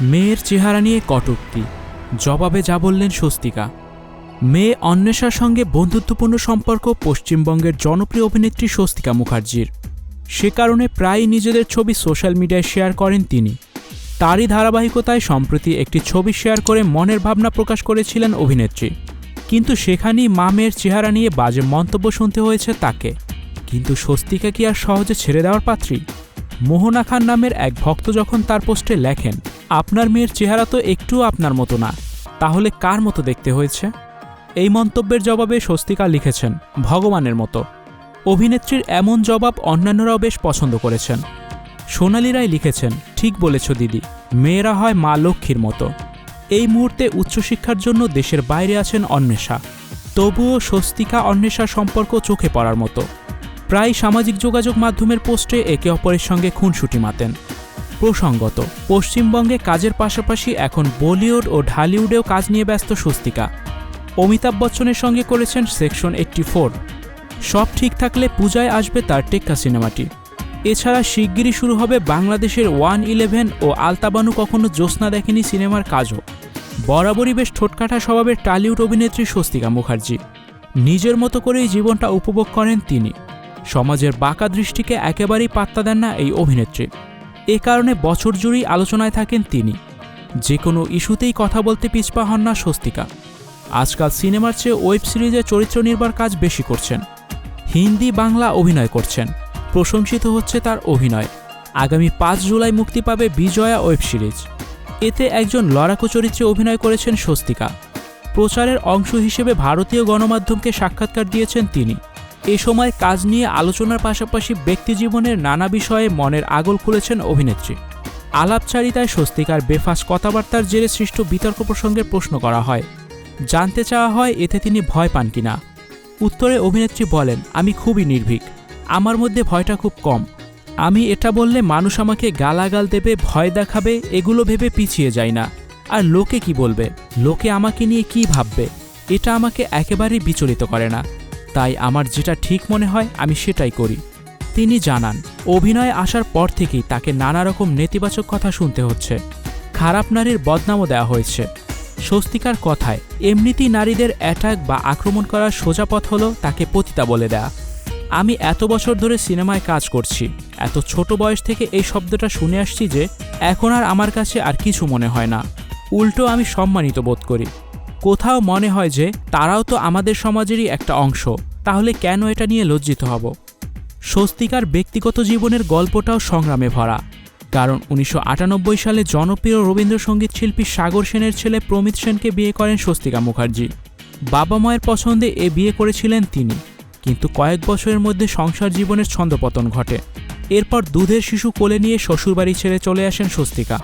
মেয়ের চেহারা নিয়ে কটূক্তি। জবাবে যা বললেন স্বস্তিকা। মেয়ে অন্বেষার সঙ্গে বন্ধুত্বপূর্ণ সম্পর্ক পশ্চিমবঙ্গের জনপ্রিয় অভিনেত্রী স্বস্তিকা মুখার্জির। সে কারণে প্রায়ই নিজেদের ছবি সোশ্যাল মিডিয়ায় শেয়ার করেন তিনি। তারই ধারাবাহিকতায় সম্প্রতি একটি ছবি শেয়ার করে মনের ভাবনা প্রকাশ করেছিলেন অভিনেত্রী। কিন্তু সেখানেই মা মেয়ের চেহারা নিয়ে বাজে মন্তব্য শুনতে হয়েছে তাকে। কিন্তু স্বস্তিকা কি আর সহজে ছেড়ে দেওয়ার পাত্রী? মোহনা খান নামের এক ভক্ত যখন তার পোস্টে লেখেন, আপনার মেয়ের চেহারা তো একটুও আপনার মতো না, তাহলে কার মতো দেখতে হয়েছে? এই মন্তব্যের জবাবে স্বস্তিকা লিখেছেন, ভগবানের মতো। অভিনেত্রীর এমন জবাব অন্যান্যরাও বেশ পছন্দ করেছেন। সোনালি রায় লিখেছেন, ঠিক বলেছ দিদি, মেয়েরা হয় মা লক্ষ্মীর মতো। এই মুহূর্তে উচ্চশিক্ষার জন্য দেশের বাইরে আছেন অন্বেষা। তবুও স্বস্তিকা অন্বেষা সম্পর্ক চোখে পড়ার মতো। প্রায় সামাজিক যোগাযোগ মাধ্যমের পোস্টে একে অপরের সঙ্গে খুনসুটি মাতেন। প্রসঙ্গত, পশ্চিমবঙ্গে কাজের পাশাপাশি এখন বলিউড ও ঢালিউডেও কাজ নিয়ে ব্যস্ত স্বস্তিকা। অমিতাভ বচ্চনের সঙ্গে করেছেন সেকশন এইট্টি ফোর। সব ঠিক থাকলে পূজায় আসবে তার টেক্কা সিনেমাটি। এছাড়া শিগগিরই শুরু হবে বাংলাদেশের ওয়ান ইলেভেন ও আলতাবানু কখনো জ্যোৎস্না দেখেনি সিনেমার কাজও। বরাবরই বেশ ঠোটকাটা স্বভাবের টালিউড অভিনেত্রী স্বস্তিকা মুখার্জি। নিজের মতো করেই জীবনটা উপভোগ করেন তিনি। সমাজের বাঁকা দৃষ্টিকে একেবারেই পাত্তা দেন না এই অভিনেত্রী। এ কারণে বছর জুড়েই আলোচনায় থাকেন তিনি। যে কোনো ইস্যুতেই কথা বলতে পিছপা হন না স্বস্তিকা। আজকাল সিনেমার চেয়ে ওয়েব সিরিজে চরিত্র নির্বার কাজ বেশি করছেন। হিন্দি বাংলা অভিনয় করছেন। প্রশংসিত হচ্ছে তার অভিনয়। আগামী পাঁচ জুলাই মুক্তি পাবে বিজয়া ওয়েব সিরিজ। এতে একজন লড়াকু চরিত্রে অভিনয় করেছেন স্বস্তিকা। প্রচারের অংশ হিসেবে ভারতীয় গণমাধ্যমকে সাক্ষাৎকার দিয়েছেন তিনি। এ সময় কাজ নিয়ে আলোচনার পাশাপাশি ব্যক্তিজীবনের নানা বিষয়ে মনের আগল খুলেছেন অভিনেত্রী। আলাপচারিতায় স্বস্তিকার বেফাস কথাবার্তার জেরে সৃষ্ট বিতর্ক প্রসঙ্গে প্রশ্ন করা হয়, জানতে চাওয়া হয় এতে তিনি ভয় পান কিনা? উত্তরে অভিনেত্রী বলেন, আমি খুবই নির্ভীক, আমার মধ্যে ভয়টা খুব কম। আমি এটা বললে মানুষ আমাকে গালাগাল দেবে, ভয় দেখাবে, এগুলো ভেবে পিছিয়ে যায় না। আর লোকে কি বলবে? লোকে আমাকে নিয়ে কি ভাববে? এটা আমাকে একেবারেই বিচলিত করে না। তাই আমার যেটা ঠিক মনে হয়, আমি সেটাই করি। তিনি জানান, অভিনয়ে আসার পর থেকেই তাকে নানা রকম নেতিবাচক কথা শুনতে হচ্ছে। খারাপ নারীর বদনামও দেওয়া হয়েছে। স্বস্তিকার কথায়, এমনিতেই নারীদের অ্যাটাক বা আক্রমণ করার সোজা পথ হলো তাকে পতিতা বলে দেয়া। আমি এত বছর ধরে সিনেমায় কাজ করছি, এত ছোট বয়স থেকে এই শব্দটা শুনে আসছি যে, এখন আর আমার কাছে আর কিছু মনে হয় না। উল্টো আমি সম্মানিত বোধ করি। কোথাও মনে হয় যে তারাও তো আমাদের সমাজেরই একটা অংশ, তাহলে কেন এটা নিয়ে লজ্জিত হব? স্বস্তিকার ব্যক্তিগত জীবনের গল্পটাও সংগ্রামে ভরা, কারণ উনিশশো আটানব্বই সালে জনপ্রিয় রবীন্দ্রসঙ্গীত শিল্পী সাগর সেনের ছেলে প্রমিত সেনকে বিয়ে করেন স্বস্তিকা মুখার্জি। বাবা মায়ের পছন্দে এ বিয়ে করেছিলেন তিনি, কিন্তু কয়েক বছরের মধ্যে সংসার জীবনের ছন্দপতন ঘটে। এরপর দুধের শিশু কোলে নিয়ে শ্বশুরবাড়ি ছেড়ে চলে আসেন স্বস্তিকা।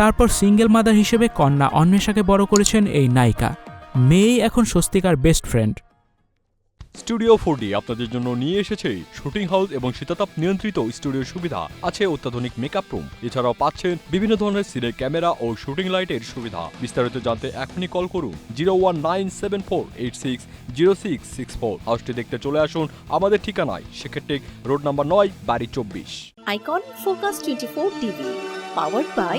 তারপর সিঙ্গেল মাদার হিসেবে কন্যা অন্বেষাকে বড় করেছেন এই নায়িকা। মেয়েই এখন স্বস্তিকার বেস্ট ফ্রেন্ড। স্টুডিও ফোর আপনাদের জন্য নিয়ে এসেছে শুটিং হাউস এবং শীতাতাপ নিয়ন্ত্রিত স্টুডিওর সুবিধা। আছে অত্যাধুনিক মেকআপ রুম। এছাড়াও পাচ্ছেন বিভিন্ন ধরনের সিনের ক্যামেরা ও শুটিং লাইটের সুবিধা। বিস্তারিত জানতে এখনই কল করুন zero one nine seven four eight six zero six six four. হাউসটি দেখতে চলে আসুন আমাদের ঠিকানায়। সেক্ষেত্রে রোড নাম্বার নয় বাড়ি চব্বিশ। Icon focus twenty four TV powered by